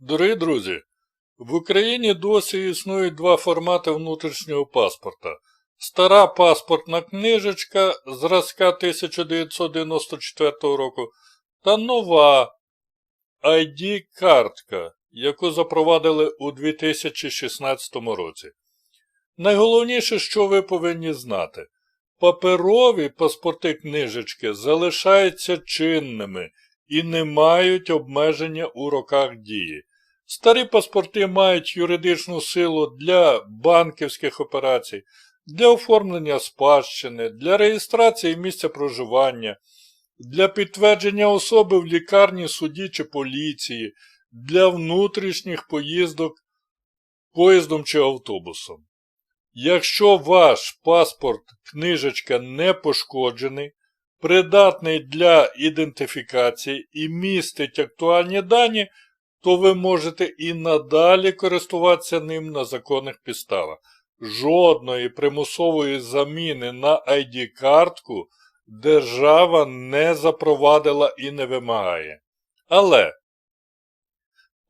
Дорогі друзі, в Україні досі існують два формати внутрішнього паспорта. Стара паспортна книжечка зразка 1994 року та нова ID-картка, яку запровадили у 2016 році. Найголовніше, що ви повинні знати, паперові паспорти книжечки залишаються чинними і не мають обмеження у роках дії. Старі паспорти мають юридичну силу для банківських операцій, для оформлення спадщини, для реєстрації місця проживання, для підтвердження особи в лікарні, суді чи поліції, для внутрішніх поїздок поїздом чи автобусом. Якщо ваш паспорт книжечка не пошкоджений, придатний для ідентифікації і містить актуальні дані, то ви можете і надалі користуватися ним на законних підставах. Жодної примусової заміни на ID-картку держава не запровадила і не вимагає. Але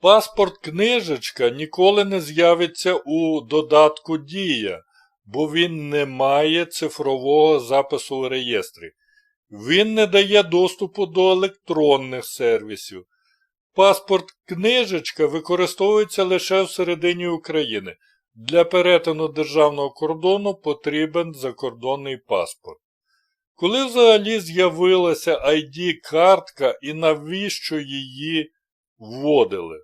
паспорт книжечка ніколи не з'явиться у додатку Дія, бо він не має цифрового запису у реєстрі. Він не дає доступу до електронних сервісів. Паспорт книжечка використовується лише всередині України. Для перетину державного кордону потрібен закордонний паспорт. Коли взагалі з'явилася ID-картка і навіщо її вводили?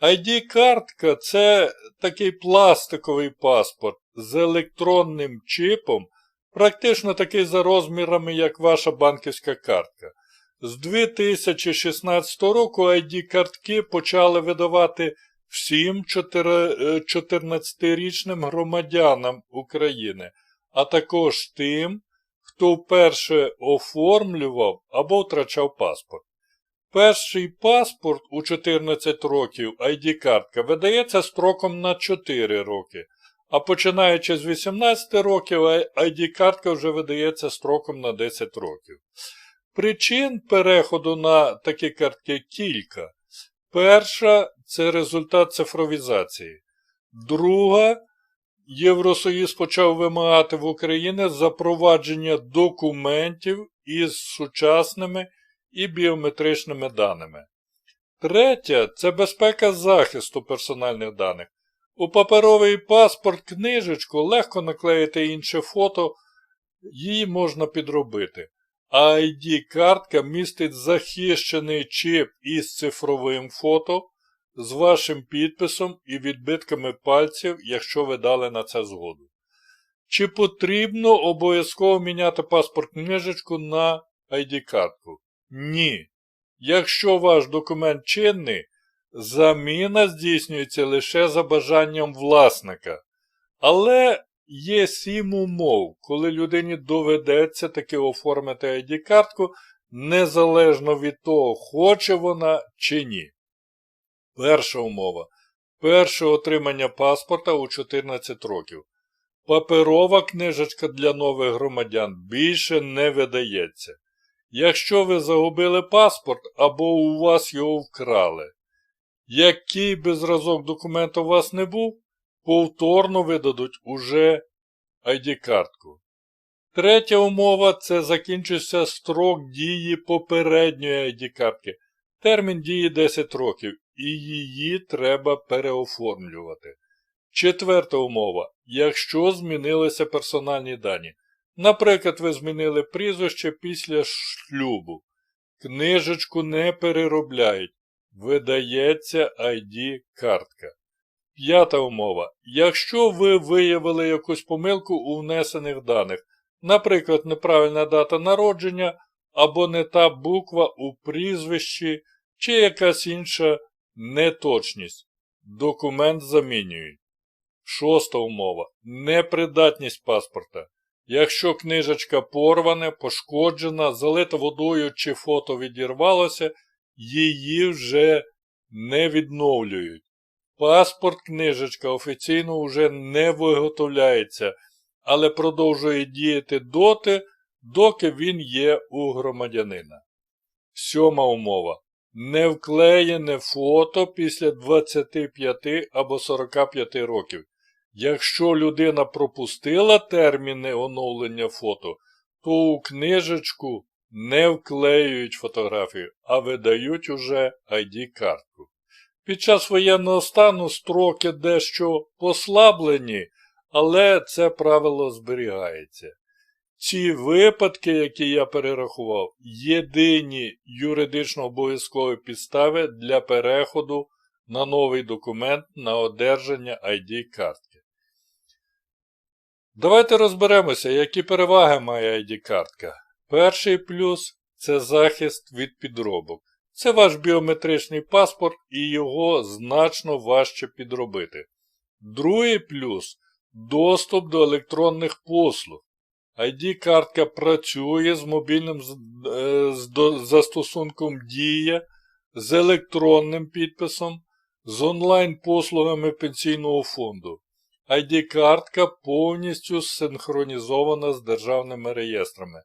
ID-картка це такий пластиковий паспорт з електронним чипом, практично такий за розмірами, як ваша банківська картка. З 2016 року ID-картки почали видавати всім 14-річним громадянам України, а також тим, хто вперше оформлював або втрачав паспорт. Перший паспорт у 14 років ID-картка видається строком на 4 роки, а починаючи з 18 років ID-картка вже видається строком на 10 років. Причин переходу на такі картки кілька. Перша це результат цифровізації. Друга, Євросоюз почав вимагати в Україні запровадження документів із сучасними і біометричними даними. Третя це безпека захисту персональних даних. У паперовий паспорт книжечку легко наклеїти інше фото, її можна підробити. ID-картка містить захищений чип із цифровим фото з вашим підписом і відбитками пальців, якщо ви дали на це згоду. Чи потрібно обов'язково міняти паспорт книжечку на ID-картку? Ні. Якщо ваш документ чинний, заміна здійснюється лише за бажанням власника. Але є сім умов, коли людині доведеться таки оформити ID-картку, незалежно від того, хоче вона чи ні. Перша умова. Перше отримання паспорта у 14 років. Паперова книжечка для нових громадян більше не видається. Якщо ви загубили паспорт або у вас його вкрали, який би зразок документа у вас не був, повторно видадуть уже ID-картку. Третя умова це закінчився строк дії попередньої ID-картки. Термін дії 10 років, і її треба переоформлювати. Четверта умова. Якщо змінилися персональні дані. Наприклад, ви змінили прізвище після шлюбу. Книжечку не переробляють. Видається ID-картка. П'ята умова. Якщо ви виявили якусь помилку у внесених даних, наприклад, неправильна дата народження або не та буква у прізвищі чи якась інша неточність, документ замінюють. Шоста умова. Непридатність паспорта. Якщо книжечка порвана, пошкоджена, залита водою чи фото відірвалося, її вже не відновлюють. Паспорт книжечка офіційно вже не виготовляється, але продовжує діяти доти, доки він є у громадянина. Сьома умова. не вклеєне фото після 25 або 45 років. Якщо людина пропустила терміни оновлення фото, то у книжечку не вклеюють фотографію, а видають уже ID-картку. Під час воєнного стану строки дещо послаблені, але це правило зберігається. Ці випадки, які я перерахував, єдині юридично обов'язкові підстави для переходу на новий документ на одержання ID-картки. Давайте розберемося, які переваги має ID-картка. Перший плюс це захист від підробок. Це ваш біометричний паспорт і його значно важче підробити. Другий плюс доступ до електронних послуг. ID-картка працює з мобільним е, застосунком Дія, з електронним підписом, з онлайн-послугами пенсійного фонду. ID-картка повністю синхронізована з державними реєстрами.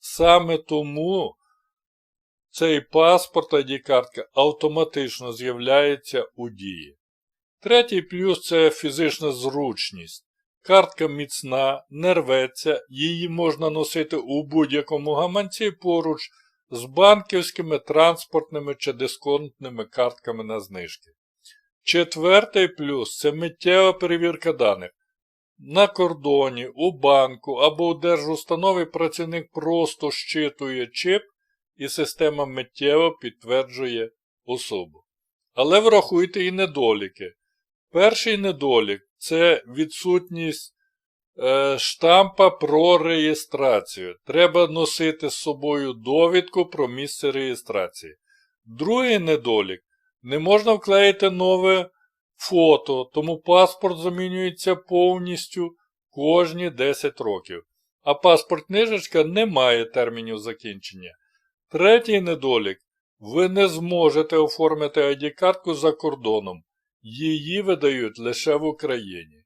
Саме тому цей паспорт ID-картка автоматично з'являється у дії. Третій плюс це фізична зручність. Картка міцна, не рветься, її можна носити у будь-якому гаманці поруч з банківськими, транспортними чи дисконтними картками на знижки. Четвертий плюс це миттєва перевірка даних. На кордоні, у банку або у держустанові працівник просто щитує чип і система миттєво підтверджує особу. Але врахуйте і недоліки. Перший недолік це відсутність е, штампа про реєстрацію. Треба носити з собою довідку про місце реєстрації. Другий недолік не можна вклеїти нове фото, тому паспорт замінюється повністю кожні 10 років. А паспорт книжечка не має термінів закінчення. Третій недолік. Ви не зможете оформити ID-картку за кордоном. Її видають лише в Україні.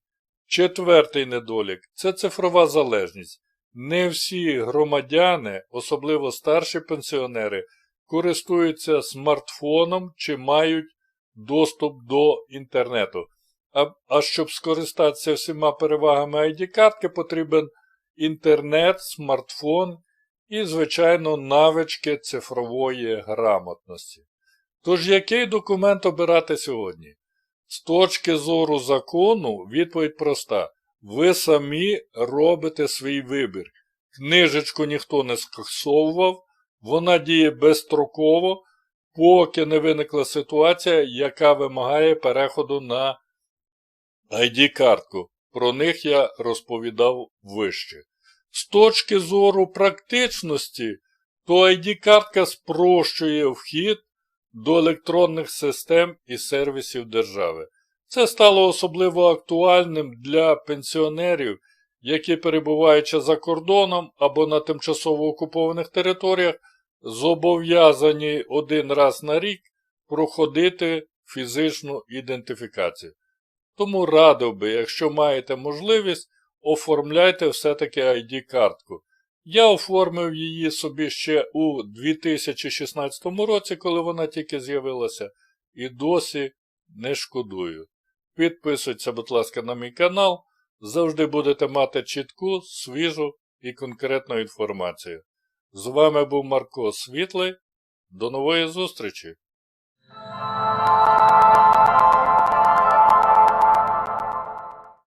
Четвертий недолік це цифрова залежність. Не всі громадяни, особливо старші пенсіонери, користуються смартфоном чи мають доступ до інтернету. А, а щоб скористатися всіма перевагами ID-картки, потрібен інтернет, смартфон і, звичайно, навички цифрової грамотності. Тож, який документ обирати сьогодні? З точки зору закону, відповідь проста. Ви самі робите свій вибір. Книжечку ніхто не скасовував, вона діє безстроково, поки не виникла ситуація, яка вимагає переходу на ID-картку. Про них я розповідав вище. З точки зору практичності, то ID-картка спрощує вхід до електронних систем і сервісів держави. Це стало особливо актуальним для пенсіонерів, які, перебуваючи за кордоном або на тимчасово окупованих територіях, зобов'язані один раз на рік проходити фізичну ідентифікацію. Тому радив би, якщо маєте можливість, оформляйте все-таки ID-картку. Я оформив її собі ще у 2016 році, коли вона тільки з'явилася, і досі не шкодую. Підписуйтесь, будь ласка, на мій канал. Завжди будете мати чітку, свіжу і конкретну інформацію. З вами був Марко Світлий. До нової зустрічі!